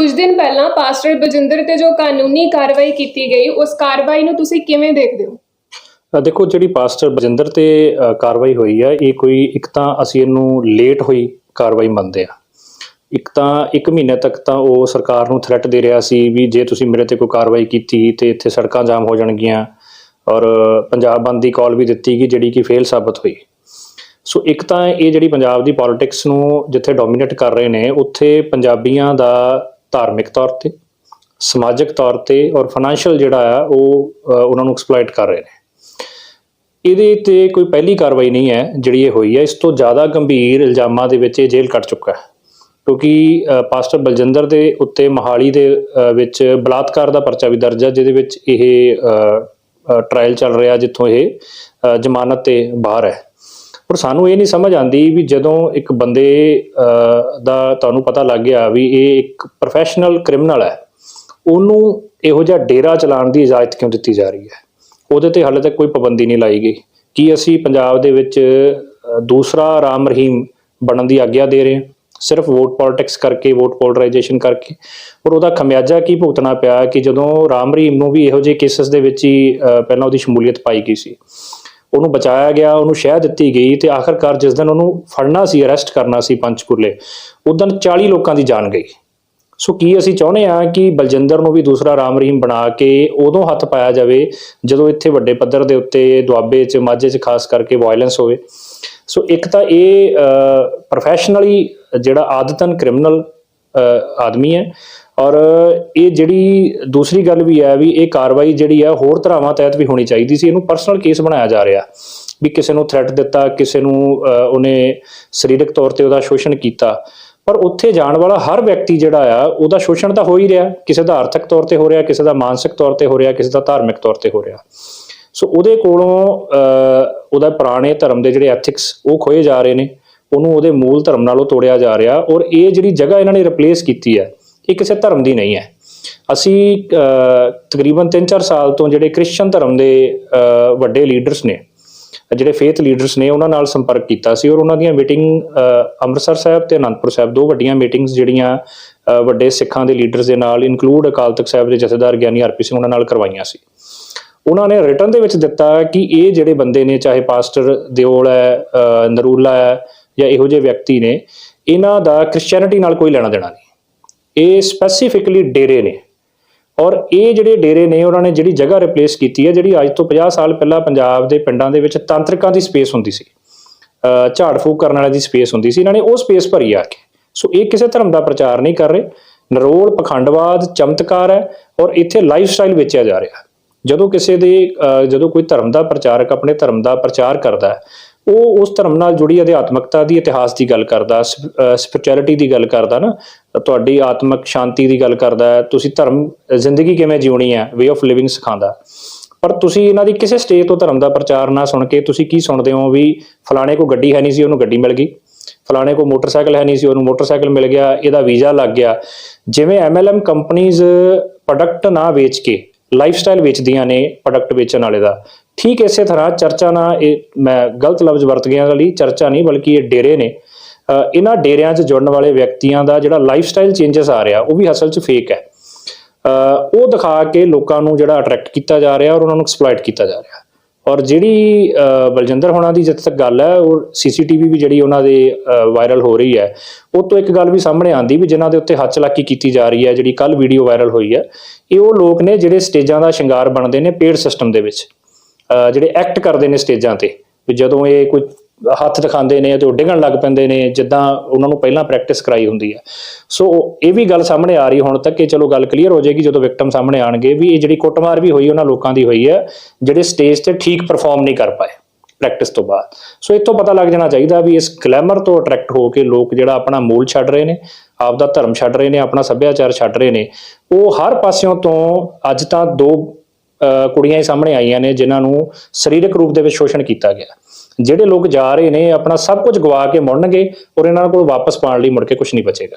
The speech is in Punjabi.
ਕੁਝ ਦਿਨ ਪਹਿਲਾਂ ਪਾਸਟਰ ਬਜਿੰਦਰ ਤੇ ਜੋ ਕਾਨੂੰਨੀ ਕਾਰਵਾਈ ਕੀਤੀ ਗਈ ਉਸ ਕਾਰਵਾਈ ਨੂੰ ਤੁਸੀਂ ਕਿਵੇਂ ਦੇਖਦੇ ਹੋ? ਅ, ਦੇਖੋ ਜਿਹੜੀ ਪਾਸਟਰ ਬਜਿੰਦਰ ਤੇ ਅ, ਕਾਰਵਾਈ ਹੋਈ ਹੈ ਇਹ ਕੋਈ ਇੱਕ ਤਾਂ ਅਸੀਂ ਇਹਨੂੰ ਲੇਟ ਹੋਈ ਕਾਰਵਾਈ ਮੰਨਦੇ ਆ। ਇੱਕ ਤਾਂ ਇੱਕ ਮਹੀਨੇ ਤੱਕ ਤਾਂ ਉਹ ਸਰਕਾਰ ਨੂੰ ਥ੍ਰੈਟ ਦੇ ਰਿਹਾ ਸੀ ਵੀ ਜੇ ਤੁਸੀਂ ਮੇਰੇ ਤੇ ਕੋਈ ਕਾਰਵਾਈ ਕੀਤੀ ਤੇ ਇੱਥੇ ਸੜਕਾਂ ਜਾਮ ਹੋ ਜਾਣਗੀਆਂ ਔਰ ਪੰਜਾਬ ਬੰਦ ਦੀ ਕਾਲ ਵੀ ਦਿੱਤੀ ਗਈ ਜਿਹੜੀ ਕਿ ਫੇਲ ਸਾਬਤ ਹੋਈ। ਸੋ ਇੱਕ ਤਾਂ ਇਹ ਜਿਹੜੀ ਪੰਜਾਬ ਦੀ ਪੋਲਿਟਿਕਸ ਨੂੰ ਜਿੱਥੇ ਡੋਮੀਨੇਟ ਕਰ ਰਹੇ ਨੇ ਉੱਥੇ ਪੰਜਾਬੀਆਂ ਦਾ ਧਾਰਮਿਕ ਤੌਰ ਤੇ, ਸਮਾਜਿਕ ਤੌਰ ਤੇ ਔਰ ਫਾਈਨੈਂਸ਼ੀਅਲ ਜਿਹੜਾ ਆ, ਉਹ ਉਹਨਾਂ ਨੂੰ ਐਕਸਪਲੋਇਟ ਕਰ ਰਹੇ ਨੇ। ਇਹਦੇ ਤੇ ਕੋਈ ਪਹਿਲੀ ਕਾਰਵਾਈ ਨਹੀਂ ਹੈ, ਜਿਹੜੀ ਇਹ ਹੋਈ ਹੈ। ਇਸ ਤੋਂ ਜ਼ਿਆਦਾ ਗੰਭੀਰ ਇਲਜ਼ਾਮਾਂ ਦੇ ਵਿੱਚ ਇਹ ਜੇਲ੍ਹ ਕੱਟ ਚੁੱਕਾ ਹੈ। ਕਿਉਂਕਿ ਪਾਸਟਰ ਬਲਜਿੰਦਰ ਦੇ ਉੱਤੇ ਮਹਾਲੀ ਦੇ ਵਿੱਚ ਬਲਾਤਕਾਰ ਦਾ ਪਰਚਾ ਵੀ ਦਰਜ ਹੈ, ਜਿਹਦੇ ਵਿੱਚ ਇਹ ਟ੍ਰਾਇਲ ਚੱਲ ਰਿਹਾ, ਜਿੱਥੋਂ ਇਹ ਜ਼ਮਾਨਤ ਤੇ ਬਾਹਰ ਹੈ। ਪਰ ਸਾਨੂੰ ਇਹ ਨਹੀਂ ਸਮਝ ਆਉਂਦੀ ਵੀ ਜਦੋਂ ਇੱਕ ਬੰਦੇ ਦਾ ਤੁਹਾਨੂੰ ਪਤਾ ਲੱਗ ਗਿਆ ਵੀ ਇਹ ਇੱਕ ਪ੍ਰੋਫੈਸ਼ਨਲ ਕ੍ਰਿਮੀਨਲ ਹੈ, ਉਹਨੂੰ ਇਹੋ ਜਿਹਾ ਡੇਰਾ ਚਲਾਉਣ ਦੀ ਇਜਾਜ਼ਤ ਕਿਉਂ ਦਿੱਤੀ ਜਾ ਰਹੀ ਹੈ? ਉਹਦੇ ਤੇ ਹਾਲੇ ਤੱਕ ਕੋਈ ਪਾਬੰਦੀ ਨਹੀਂ ਲਾਈ ਗਈ। ਕੀ ਅਸੀਂ ਪੰਜਾਬ ਦੇ ਵਿੱਚ ਦੂਸਰਾ ਰਾਮ ਰਹੀਮ ਬਣਨ ਦੀ ਆਗਿਆ ਦੇ ਰਹੇ ਹਾਂ? ਸਿਰਫ ਵੋਟ ਪੋਲਿਟਿਕਸ ਕਰਕੇ, ਵੋਟ ਪੋਲਰਾਈਜੇਸ਼ਨ ਕਰਕੇ। ਔਰ ਉਹਦਾ ਖਮਿਆਜਾ ਕੀ ਭੁਗਤਣਾ ਪਿਆ ਕਿ ਜਦੋਂ ਰਾਮ ਰਹੀਮ ਨੂੰ ਵੀ ਇਹੋ ਜਿਹੇ ਕੇਸਸ ਦੇ ਵਿੱਚ ਹੀ ਪਹਿਲਾਂ ਉਹਦੀ ਸ਼ਮੂਲੀਅਤ ਪਾਈ ਗਈ ਸੀ? ਉਹਨੂੰ ਬਚਾਇਆ ਗਿਆ, ਉਹਨੂੰ ਸ਼ਹਿ ਦਿੱਤੀ ਗਈ ਤੇ ਆਖਰਕਾਰ ਜਿਸ ਦਿਨ ਉਹਨੂੰ ਫੜਨਾ ਸੀ, ਅਰੈਸਟ ਕਰਨਾ ਸੀ ਪੰਚਕੂਲੇ ਉਦੋਂ 40 ਲੋਕਾਂ ਦੀ ਜਾਨ ਗਈ। ਸੋ ਕੀ ਅਸੀਂ ਚਾਹੁੰਦੇ ਹਾਂ ਕਿ ਬਲਜਿੰਦਰ ਨੂੰ ਵੀ ਦੂਸਰਾ ਰਾਮ ਰਹੀਮ ਬਣਾ ਕੇ ਉਦੋਂ ਹੱਥ ਪਾਇਆ ਜਾਵੇ, ਜਦੋਂ ਇੱਥੇ ਵੱਡੇ ਪੱਧਰ ਦੇ ਉੱਤੇ ਦੁਆਬੇ 'ਚ, ਮਾਝੇ 'ਚ ਖਾਸ ਕਰਕੇ ਵਾਇਲੈਂਸ ਹੋਵੇ? ਸੋ ਇੱਕ ਤਾਂ ਇਹ ਪ੍ਰੋਫੈਸ਼ਨਲੀ ਜਿਹੜਾ ਆਦਤਨ ਕ੍ਰਿਮੀਨਲ ਆਦਮੀ ਹੈ ਔਰ ਇਹ ਜਿਹੜੀ ਦੂਸਰੀ ਗੱਲ ਵੀ ਹੈ ਵੀ ਇਹ ਕਾਰਵਾਈ ਜਿਹੜੀ ਹੈ ਹੋਰ ਧਰਾਵਾਂ ਤਹਿਤ ਵੀ ਹੋਣੀ ਚਾਹੀਦੀ ਸੀ। ਇਹਨੂੰ ਪਰਸਨਲ ਕੇਸ ਬਣਾਇਆ ਜਾ ਰਿਹਾ ਵੀ ਕਿਸੇ ਨੂੰ ਥ੍ਰੈਟ ਦਿੱਤਾ, ਕਿਸੇ ਨੂੰ ਉਹਨੇ ਸਰੀਰਕ ਤੌਰ ਤੇ ਉਹਦਾ ਸ਼ੋਸ਼ਣ ਕੀਤਾ। ਪਰ ਉੱਥੇ ਜਾਣ ਵਾਲਾ ਹਰ ਵਿਅਕਤੀ ਜਿਹੜਾ ਆ, ਉਹਦਾ ਸ਼ੋਸ਼ਣ ਤਾਂ ਹੋ ਹੀ ਰਿਹਾ। ਕਿਸੇ ਦਾ ਆਰਥਿਕ ਤੌਰ ਤੇ ਹੋ ਰਿਹਾ, ਕਿਸੇ ਦਾ ਮਾਨਸਿਕ ਤੌਰ ਤੇ ਹੋ ਰਿਹਾ, ਕਿਸੇ ਦਾ ਧਾਰਮਿਕ ਤੌਰ ਤੇ ਹੋ ਰਿਹਾ। ਸੋ ਉਹਦੇ ਕੋਲੋਂ ਉਹਦਾ ਪੁਰਾਣੇ ਧਰਮ ਦੇ ਜਿਹੜੇ ਐਥਿਕਸ ਉਹ ਖੋਏ ਜਾ ਰਹੇ ਨੇ। ਉਹਨੂੰ ਉਹਦੇ ਮੂਲ ਧਰਮ ਨਾਲੋਂ ਤੋੜਿਆ ਜਾ ਰਿਹਾ। ਔਰ ਇਹ ਜਿਹੜੀ ਜਗ੍ਹਾ ਇਹਨਾਂ ਨੇ ਰਿਪਲੇਸ ਕੀਤੀ ਹੈ ਇਹ ਕਿਸੇ ਧਰਮ ਦੀ ਨਹੀਂ ਹੈ। ਅਸੀਂ ਤਕਰੀਬਨ 3-4 ਸਾਲ ਤੋਂ ਜਿਹੜੇ ਕ੍ਰਿਸਚੀਅਨ ਧਰਮ ਦੇ ਵੱਡੇ ਲੀਡਰਸ ਨੇ, ਜਿਹੜੇ ਫੇਥ ਲੀਡਰਸ ਨੇ, ਉਹਨਾਂ ਨਾਲ ਸੰਪਰਕ ਕੀਤਾ ਸੀ ਔਰ ਉਹਨਾਂ ਦੀਆਂ ਮੀਟਿੰਗ ਅੰਮ੍ਰਿਤਸਰ ਸਾਹਿਬ ਤੇ ਅਨੰਦਪੁਰ ਸਾਹਿਬ, ਦੋ ਵੱਡੀਆਂ ਮੀਟਿੰਗਸ ਜਿਹੜੀਆਂ ਵੱਡੇ ਸਿੱਖਾਂ ਦੇ ਲੀਡਰਸ ਦੇ ਨਾਲ ਇਨਕਲੂਡ ਅਕਾਲ ਤਖਤ ਸਾਹਿਬ ਦੇ ਜਥੇਦਾਰ ਗਿਆਨੀ ਹਰਪ੍ਰੀਤ ਸਿੰਘ ਉਹਨਾਂ ਨਾਲ ਕਰਵਾਈਆਂ ਸੀ। ਉਹਨਾਂ ਨੇ ਰਿਟਰਨ ਦੇ ਵਿੱਚ ਦਿੱਤਾ ਕਿ ਇਹ ਜਿਹੜੇ ਬੰਦੇ ਨੇ, ਚਾਹੇ ਪਾਸਟਰ ਦਿਓਲ ਹੈ ਨਰੂਲਾ ਹੈ ਜਾਂ ਇਹੋ ਜਿਹੇ ਵਿਅਕਤੀ ਨੇ, ਇਹਨਾਂ ਦਾ ਕ੍ਰਿਸਚੀਅਨਿਟੀ ਨਾਲ ਕੋਈ ਲੈਣਾ ਦੇਣਾ ਨਹੀਂ। ਇਹ ਸਪੈਸੀਫਿਕਲੀ ਡੇਰੇ ਨੇ। ਔਰ ਇਹ ਜਿਹੜੇ ਡੇਰੇ ਨੇ, ਉਹਨਾਂ ਨੇ ਜਿਹੜੀ ਜਗ੍ਹਾ ਰਿਪਲੇਸ ਕੀਤੀ ਹੈ, ਜਿਹੜੀ ਅੱਜ ਤੋਂ 50 ਸਾਲ ਪਹਿਲਾਂ ਪੰਜਾਬ ਦੇ ਪਿੰਡਾਂ ਦੇ ਵਿੱਚ ਤਾਂਤਰਿਕਾਂ ਦੀ ਸਪੇਸ ਹੁੰਦੀ ਸੀ। ਝਾੜ ਫੂਕ ਕਰਨ ਵਾਲਿਆਂ ਦੀ ਸਪੇਸ ਹੁੰਦੀ ਸੀ। ਇਹਨਾਂ ਨੇ ਉਹ ਸਪੇਸ ਭਰੀ ਆ ਕੇ। ਸੋ ਇਹ ਕਿਸੇ ਧਰਮ ਦਾ ਪ੍ਰਚਾਰ ਨਹੀਂ ਕਰ ਰਹੇ। ਨਰੋਲ, ਪਖੰਡਵਾਦ ਚਮਤਕਾਰ ਹੈ ਔਰ ਇੱਥੇ ਲਾਈਫ ਸਟਾਈਲ ਵੇਚਿਆ ਜਾ ਰਿਹਾ। ਜਦੋਂ ਕਿਸੇ ਦੇ ਜਦੋਂ ਕੋਈ ਧਰਮ ਦਾ ਪ੍ਰਚਾਰਕ ਆਪਣੇ ਧਰਮ ਦਾ ਪ੍ਰਚਾਰ ਕਰਦਾ ਹੈ ਉਹ ਉਸ ਧਰਮ ਨਾਲ ਜੁੜੀ ਅਧਿਆਤਮਕਤਾ ਦੀ ਇਤਿਹਾਸ ਦੀ ਗੱਲ ਕਰਦਾ ਸਪਿਰਚੁਅਲਿਟੀ ਦੀ ਗੱਲ ਕਰਦਾ ਨਾ ਤੁਹਾਡੀ ਆਤਮਿਕ ਸ਼ਾਂਤੀ ਦੀ ਗੱਲ ਕਰਦਾ, ਤੁਸੀਂ ਧਰਮ, ਜ਼ਿੰਦਗੀ ਕਿਵੇਂ ਜਿਉਣੀ ਹੈ ਵੇ ਆਫ ਲਿਵਿੰਗ ਸਿਖਾਉਂਦਾ। ਪਰ ਤੁਸੀਂ ਇਹਨਾਂ ਦੀ ਕਿਸੇ ਸਟੇਜ ਤੋਂ ਧਰਮ ਦਾ ਪ੍ਰਚਾਰ ਨਾ ਸੁਣ ਕੇ ਤੁਸੀਂ ਕੀ ਸੁਣਦੇ ਹੋ ਵੀ ਫਲਾਣੇ ਕੋ ਗੱਡੀ ਹੈ ਨਹੀਂ ਸੀ, ਉਹਨੂੰ ਗੱਡੀ ਮਿਲ ਗਈ। ਫਲਾਣੇ ਕੋ ਮੋਟਰਸਾਈਕਲ ਹੈ ਨਹੀਂ ਸੀ, ਉਹਨੂੰ ਮੋਟਰਸਾਈਕਲ ਮਿਲ ਗਿਆ, ਇਹਦਾ ਵੀਜ਼ਾ ਲੱਗ ਗਿਆ। ਜਿਵੇਂ ਐਮਐਲਐਮ ਕੰਪਨੀਆਂ ਪ੍ਰੋਡਕਟ ਨਾ ਵੇਚ ਕੇ ਲਾਈਫਸਟਾਈਲ ਵੇਚਦੀਆਂ ਨੇ ਪ੍ਰੋਡਕਟ ਵੇਚਣ ਵਾਲੇ ਦਾ। ਠੀਕ ਇਸੇ ਤਰ੍ਹਾਂ ਚਰਚਾ ਨਾ ਇਹ, ਮੈਂ ਗਲਤ ਲਫ਼ਜ਼ ਵਰਤ ਗਿਆ ਲਈ ਚਰਚਾ ਨਹੀਂ, ਬਲਕਿ ਇਹ ਡੇਰੇ ਨੇ। ਇਹਨਾਂ ਡੇਰਿਆਂ 'ਚ ਜੁੜਨ ਵਾਲੇ ਵਿਅਕਤੀਆਂ ਦਾ ਜਿਹੜਾ ਲਾਈਫਸਟਾਈਲ ਚੇਂਜਸ ਆ ਰਿਹਾ, ਉਹ ਵੀ ਅਸਲ 'ਚ ਫੇਕ ਹੈ। ਉਹ ਦਿਖਾ ਕੇ ਲੋਕਾਂ ਨੂੰ ਜਿਹੜਾ ਅਟਰੈਕਟ ਕੀਤਾ ਜਾ ਰਿਹਾ ਔਰ ਉਹਨਾਂ ਨੂੰ ਐਕਸਪਲੋਇਟ ਕੀਤਾ ਜਾ ਰਿਹਾ। ਔਰ ਜਿਹੜੀ ਬਲਜਿੰਦਰ ਹੋਣਾ ਦੀ ਜਿੱਥੇ ਤੱਕ ਗੱਲ ਹੈ, ਉਹ ਸੀਸੀਟੀਵੀ ਵੀ ਜਿਹੜੀ ਉਹਨਾਂ ਦੇ ਵਾਇਰਲ ਹੋ ਰਹੀ ਹੈ, ਉਹ ਤੋਂ ਇੱਕ ਗੱਲ ਵੀ ਸਾਹਮਣੇ ਆਂਦੀ ਵੀ ਜਿਨ੍ਹਾਂ ਦੇ ਉੱਤੇ ਹੱਥ ਚਲਾਕੀ ਕੀਤੀ ਜਾ ਰਹੀ ਹੈ, ਜਿਹੜੀ ਕੱਲ ਵੀਡੀਓ ਵਾਇਰਲ ਹੋਈ ਹੈ, ਇਹ ਉਹ ਲੋਕ ਨੇ ਜਿਹੜੇ ਸਟੇਜਾਂ ਦਾ ਸ਼ਿੰਗਾਰ ਬਣਦੇ ਨੇ ਪੇਡ ਸਿਸਟਮ ਦੇ ਵਿੱਚ ਜਿਹੜੇ ਐਕਟ ਕਰਦੇ ਨੇ ਸਟੇਜਾਂ ਤੇ, ਵੀ ਜਦੋਂ ਇਹ ਕੋਈ ਹੱਥ ਦਿਖਾਉਂਦੇ ਨੇ ਤੇ ਉਹ ਡਿੱਗਣ ਲੱਗ ਪੈਂਦੇ ਨੇ, ਜਿੱਦਾਂ ਉਹਨਾਂ ਨੂੰ ਪਹਿਲਾਂ ਪ੍ਰੈਕਟਿਸ ਕਰਾਈ ਹੁੰਦੀ ਹੈ। ਸੋ ਇਹ ਵੀ ਗੱਲ ਸਾਹਮਣੇ ਆ ਰਹੀ ਹੁਣ ਤੱਕ ਕਿ ਚਲੋ ਗੱਲ ਕਲੀਅਰ ਹੋ ਜਾਏਗੀ ਜਦੋਂ ਵਿਕਟਮ ਸਾਹਮਣੇ ਆਣਗੇ ਵੀ ਇਹ ਜਿਹੜੀ ਕੁੱਟਮਾਰ ਵੀ ਹੋਈ ਉਹਨਾਂ ਲੋਕਾਂ ਦੀ ਹੋਈ ਹੈ, ਜਿਹੜੇ ਸਟੇਜ ਤੇ ਠੀਕ ਪਰਫਾਰਮ ਨਹੀਂ ਕਰ ਪਾਏ ਪ੍ਰੈਕਟਿਸ ਤੋਂ ਬਾਅਦ। ਸੋ ਇਤੋਂ ਪਤਾ ਲੱਗ ਜਾਣਾ ਚਾਹੀਦਾ ਵੀ ਇਸ ਗਲੈਮਰ ਤੋਂ ਅਟਰੈਕਟ ਹੋ ਕੇ ਲੋਕ ਜਿਹੜਾ ਆਪਣਾ ਮੂਲ ਛੱਡ ਰਹੇ ਨੇ ਆਪ ਦਾ ਧਰਮ ਛੱਡ ਰਹੇ ਨੇ, ਆਪਣਾ ਸੱਭਿਆਚਾਰ ਛੱਡ ਰਹੇ ਨੇ। ਉਹ ਹਰ ਪਾਸਿਓਂ ਤੋਂ ਅੱਜ ਤਾਂ ਦੋ ਕੁੜੀਆਂ ਹੀ ਸਾਹਮਣੇ ਆਈਆਂ ਨੇ, ਜਿਨ੍ਹਾਂ ਨੂੰ ਸਰੀਰਕ ਰੂਪ ਦੇ ਵਿੱਚ ਸ਼ੋਸ਼ਣ ਕੀਤਾ ਗਿਆ। ਜਿਹੜੇ ਲੋਕ ਜਾ ਰਹੇ ਨੇ ਆਪਣਾ ਸਭ ਕੁਝ ਗਵਾ ਕੇ ਮੁੜਨਗੇ ਔਰ ਇਹਨਾਂ ਕੋਲ ਵਾਪਸ ਪਾਉਣ ਲਈ ਮੁੜ ਕੇ ਕੁਝ ਨਹੀਂ ਬਚੇਗਾ।